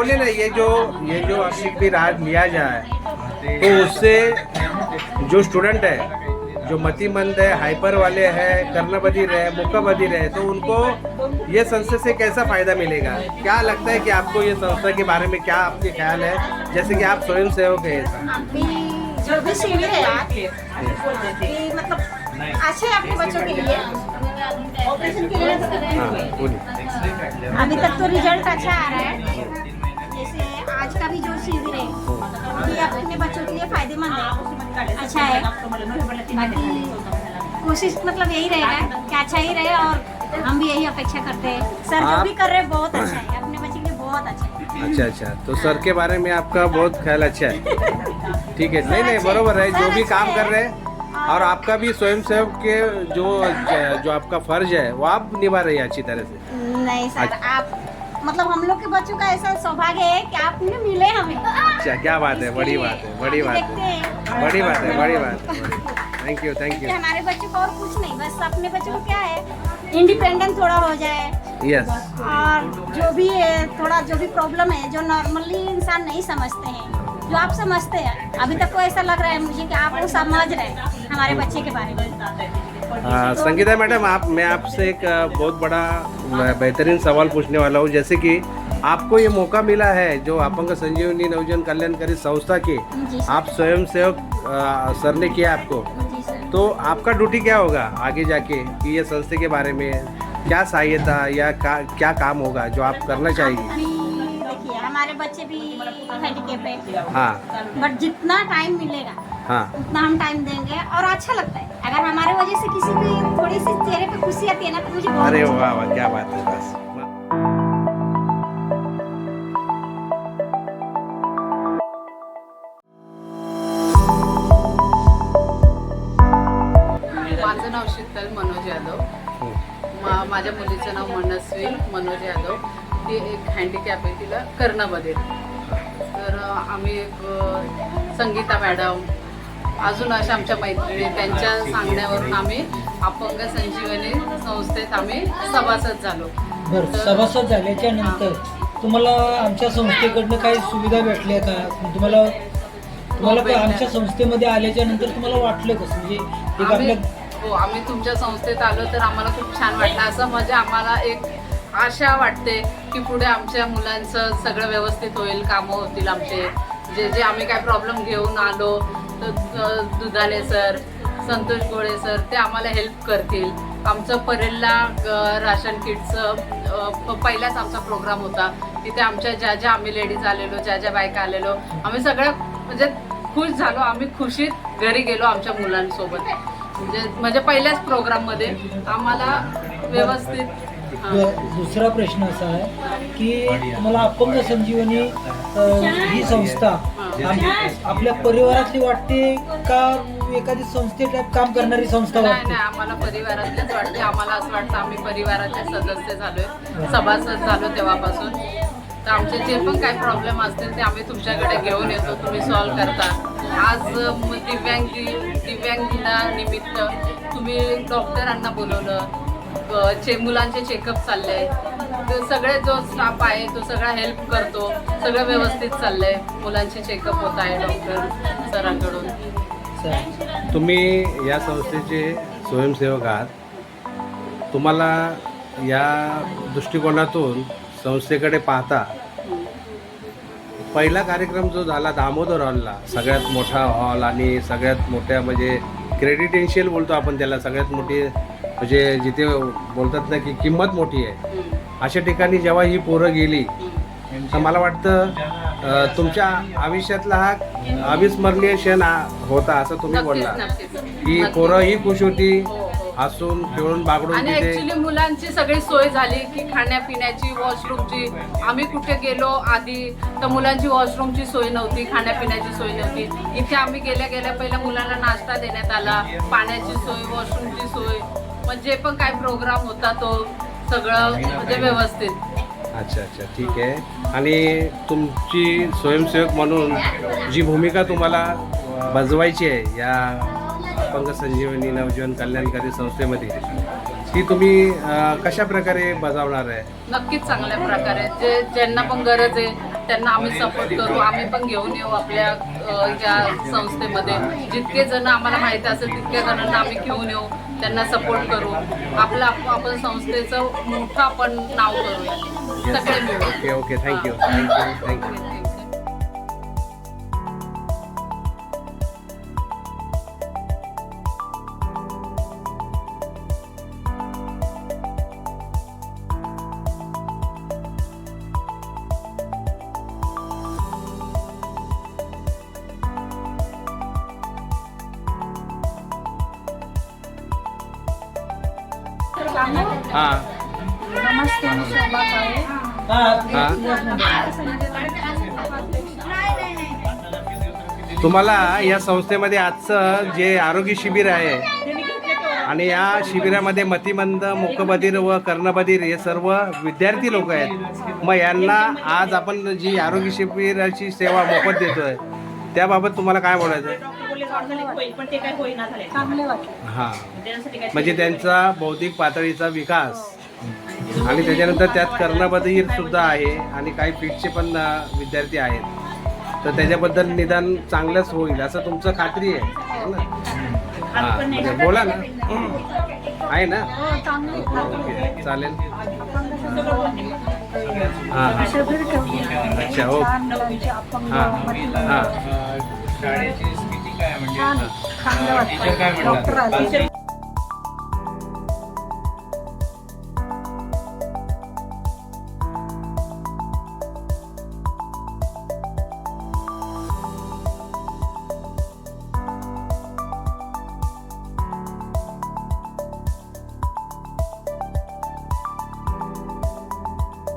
बोलिए ना ये जो ये जो शिविर आज लिया जाए तो उससे जो स्टूडेंट है जो मतिमंद है हाइपर वाले हैं करना बधिर है मुक्का बधिर है तो उनको ये संस्था से कैसा फ़ायदा मिलेगा? क्या लगता है कि आपको ये संस्था के बारे में क्या आपके ख्याल है? जैसे कि आप स्वयं सेवक है। अभी जो भी शिविर है मतलब अच्छे अपने बच्चों के लिए। ऑपरेशन के लिए हाँ अभी तक तो रिज़ल्ट अच्छा आ रहा है। अच्छा है बाकी कोशिश मतलब यही रहेगा कि अच्छा ही रहे और हम भी यही अपेक्षा करते हैं। सर जो आप- भी कर रहे हैं बहुत अच्छा है। अपने बच्चे के लिए बहुत अच्छा है। अच्छा अच्छा। तो सर के बारे में आपका बहुत ख्याल अच्छा है। ठीक है। नहीं नहीं बरोबर है। जो भी काम कर रहे हैं और आपका भी स्वयं सेवक के जो जो आपका फ़र्ज़ है वो आप निभा रही है अच्छी तरह से। नहीं सर आप मतलब हम लोग के बच्चों का ऐसा सौभाग्य है कि आपने मिले हमें। अच्छा क्या बात है बड़ी बात है बड़ी बात है। बड़ी बात है बड़ी बात है। थैंक यू थैंक यू हमारे बच्चों को और कुछ नहीं बस अपने बच्चों को क्या है इंडिपेंडेंट थोड़ा हो जाए। यस और जो भी है थोड़ा जो भी प्रॉब्लम है जो नॉर्मली इंसान नहीं समझते हैं जो आप समझते हैं अभी तक को ऐसा लग रहा है मुझे कि आप वो समझ रहे हैं हमारे बच्चे के बारे में। हाँ, संगीता मैडम आप मैं आपसे एक बहुत बड़ा बेहतरीन सवाल पूछने वाला हूँ। जैसे कि आपको ये मौका मिला है जो अपंग संजीवनी नवजन कल्याणकारी संस्था के आप स्वयं सेवक सर ने किया आपको। तो आपका ड्यूटी क्या होगा आगे जाके कि ये संस्था के बारे में? क्या सहायता या का, क्या काम होगा जो आप करना चाहिए हमारे बच्चे भी हाँ। बट जितना टाइम मिलेगा हाँ। उतना हम टाइम देंगे और अच्छा लगता है। अगर हमारे वजह से किसी भी थोड़ी सी चेहरे पे खुशी आती है ना तो मुझे बहुत अरे वाह वाह क्या बात है बस। माझं नाव शीतल मनोज यादव. माझ्या मुलीचं नाव मनस्वी मनोज यादव. ती एक हँडिकॅप आहे तिला कर्णबधीर. तर आम्ही एक संगीता मॅडम अजून अशा आमच्या मैत्रिणी त्यांच्या सांगण्यावरून आम्ही अपंग संजीवनी संस्थेत आम्ही सभासद झालो. बरं सभासद झाल्याच्यानंतर तुम्हाला आमच्या संस्थेकडनं काही सुविधा भेटल्या का? तुम्हाला तुम्हाला काय आमच्या संस्थेमध्ये आल्याच्यानंतर तुम्हाला वाटलं कसं? म्हणजे एक आम्ही आपल्या हो आम्ही तुमच्या संस्थेत आलो तर आम्हाला खूप छान वाटलं. असं म्हणजे आम्हाला एक आशा वाटते की पुढे आमच्या मुलांचं सगळं व्यवस्थित होईल कामं होतील आमचे. जे जे आम्ही काय प्रॉब्लेम घेऊन आलो दुधाने सर संतोष गोळे सर ते आम्हाला हेल्प करतील. आमचं परेलला राशन किटचं पहिलाच आमचा प्रोग्राम होता. तिथे आमच्या ज्या ज्या आम्ही लेडीज आलेलो ज्या ज्या बायका आलेलो आम्ही सगळं म्हणजे खुश झालो. आम्ही खुशीत घरी गेलो आमच्या मुलांसोबत. म्हणजे म्हणजे पहिल्याच प्रोग्राममध्ये आम्हाला व्यवस्थित दुसरा प्रश्न असा आहे की तुम्हाला अपंग संजीवनी ही संस्था आम- आपल्या परिवारातली वाटते का एखादी संस्थे टाईप काम करणारी संस्था नाही वाटते? नाही आम्हाला परिवारातलेच वाटते. आम्हाला असं वाटतं आम्ही परिवाराचे सदस्य झालोय. सभासद झालो तेव्हापासून. तर आमचे जे पण काही प्रॉब्लेम असतील ते आम्ही तुमच्याकडे घेऊन येतो. तुम्ही सॉल्व्ह करता. आज म, दिव्यांग दि- दिव्यांग दिनानिमित्त तुम्ही डॉक्टरांना बोलवलं. चे मुलांचे चेकअप चालले. ते सगळे जो स्टाफ आहे तो सगळा हेल्प करतो. सगळं व्यवस्थित चाललंय. मुलांचे चेकअप होत आहे डॉक्टर सरांकडून. तुम्ही या संस्थेचे स्वयंसेवक आहात. तुम्हाला या दृष्टिकोनातून संस्थेकडे पाहता पहिला कार्यक्रम जो झाला दामोदर हॉलला सगळ्यात मोठा हॉल आणि सगळ्यात मोठ्या म्हणजे क्रेडिटेन्शियल बोलतो आपण त्याला सगळ्यात मोठी म्हणजे जिथे बोलतात ना की किंमत मोठी आहे. अशा ठिकाणी जेव्हा ही पोरं गेली तर मला वाटतं तुमच्या आयुष्यातला हा अविस्मरणीय क्षण होता असं तुम्ही बोलला. की. पोरं ही खुश होती हो, हो. हसून खेळून बागडून आणि तिथे ऍक्च्युली मुलांची सगळी सोय झाली की खाण्यापिण्याची वॉशरूमची आम्ही कुठे गेलो आधी तर मुलांची वॉशरूमची सोय नव्हती खाण्यापिण्याची सोय नव्हती. इथे आम्ही गेल्या गेल्या पहिल्या मुलांना नाश्ता देण्यात आला पाण्याची सोय वॉशरूमची सोय. मग जे पण काय प्रोग्राम होता तो सगळं म्हणजे व्यवस्थित. अच्छा अच्छा ठीक आहे. आणि तुमची स्वयंसेवक म्हणून जी भूमिका तुम्हाला बजवायची आहे या अपंग संजीवनी नवजीवन कल्याणकारी संस्थेमध्ये ती तुम्ही अ, कशा प्रकारे बजावणार आहे? नक्कीच चांगल्या प्रकारे. जे ज्यांना पण गरज आहे त्यांना आम्ही सपोर्ट करू. आम्ही पण घेऊन येऊ आपल्या अ, या संस्थेमध्ये. जितके जण आम्हाला माहिती असेल तितक्या जणांना आम्ही घेऊन येऊ. त्यांना सपोर्ट करू. आपलं आप- आपण संस्थेचं मोठं आपण नाव करूया. सगळे मिळून. Okay okay thank you thank you thank you हां. नमस्ते मी शोभा काळे तुम्हाला या संस्थेमध्ये आजचं जे आरोग्य शिबिर आहे आणि या शिबिरामध्ये मतिमंद मुकबधीर व कर्णबधीर हे सर्व विद्यार्थी लोक आहेत. मग यांना आज आपण जी आरोग्य शिबिराची सेवा मोफत देतोय त्याबाबत तुम्हाला काय बोलायचं? चांगले वाटले. हां. म्हणजे त्यांचा बौद्धिक पातळीचा विकास. आणि त्याच्यानंतर त्यात कर्णबधीर सुद्धा आहे आणि काही फीटचे पण अ, विद्यार्थी आहेत. तर त्याच्याबद्दल निदान चांगलंच होईल असं तुमचं खात्री आहे. हो ना? हां. म्हणजे बोला ना. आहे ना? हो चांगले ओके चालेल. शिबिर ठेवले अच्छा हो. लहान मुलांचे अपंग हां. शाळेची स्थिती काय म्हणजे? छान. चांगलं वाटतं डॉक्टर आले